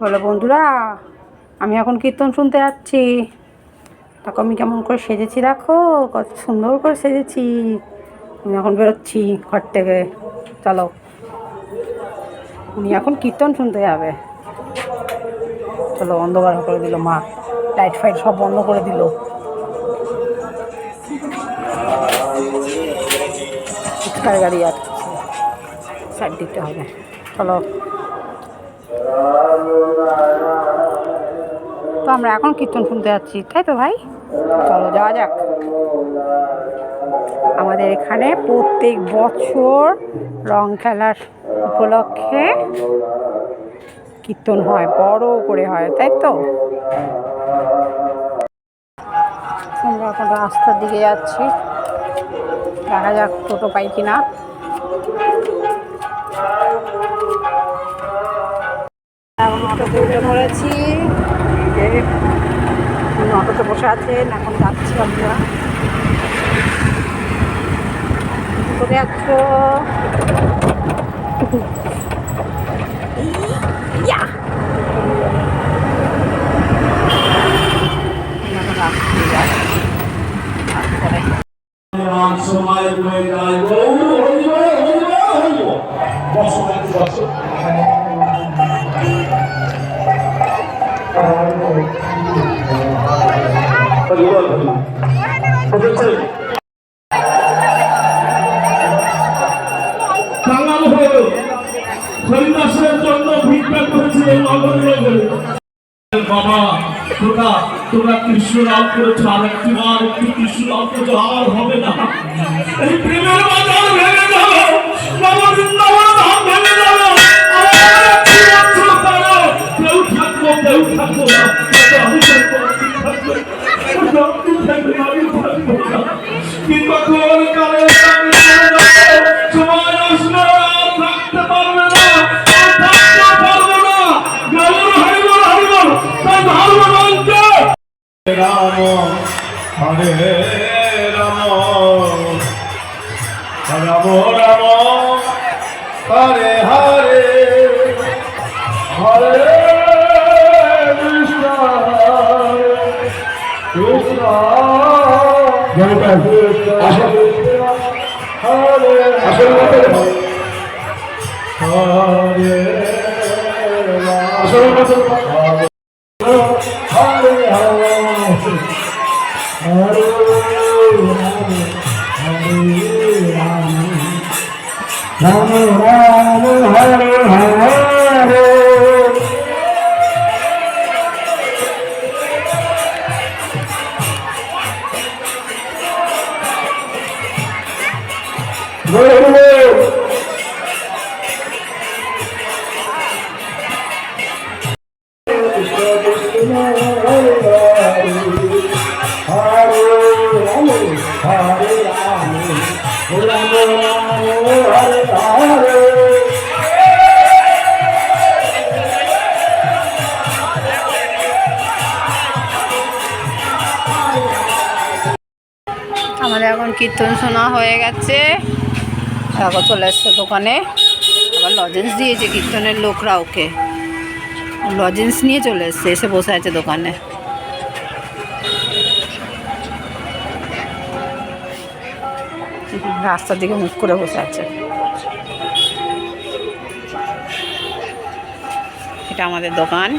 বলো বন্ধুরা, আমি এখন কীর্তন শুনতে যাচ্ছি। দেখো আমি কেমন করে সেজেছি, দেখো, কত সুন্দর করে সেজেছি। আমি এখন বেরোচ্ছি ঘর থেকে, চলো। উনি এখন কীর্তন শুনতে যাবে। চলো, অন্ধকার করে দিল মা, লাইট ফাইট সব বন্ধ করে দিল। গাড়ি আর সাইড দিতে হবে। চলো। তো আমরা এখন কীর্তন শুনতে যাচ্ছি, তাই তো ভাই? চলো যাওয়া যাক। আমাদের এখানে প্রত্যেক বছর রং খেলার উপলক্ষে কীর্তন হয়, বড় করে হয়, তাই তো? আমরা এখন রাস্তার দিকে যাচ্ছি। দেখা যাক টোটো পাই কিনা। অটোতে উঠে পড়েছি। অটোতে বসে আছেন এখন যাচ্ছি আমরা। কোথায় যাচ্ছ সময় হয়ে যায় বাবা তোরা তোরা কৃষ্ণ লাভ করেছ, আর একটি বার একটু কৃষ্ণ লাভ করেছ, আর হবে না। এই প্রেমের বাজার ভেঙে যাবে হরে রাম রাম রাম হরে হরে হরে কৃষ্ণ কৃষ্ণ হরে হরে হরে রাম রাম হরে হরে আমাদের এখন কীর্তন শোনা হয়ে গেছে। এখন চলে এসছে দোকানে। আবার লজেন্স দিয়েছে কীর্তনের লোকরা ওকে। লজেন্স নিয়ে চলে এসছে, এসে বসে আছে দোকানে। রাস্তার দিকে মুখ করে বসে আছে। এটা আমাদের দোকান।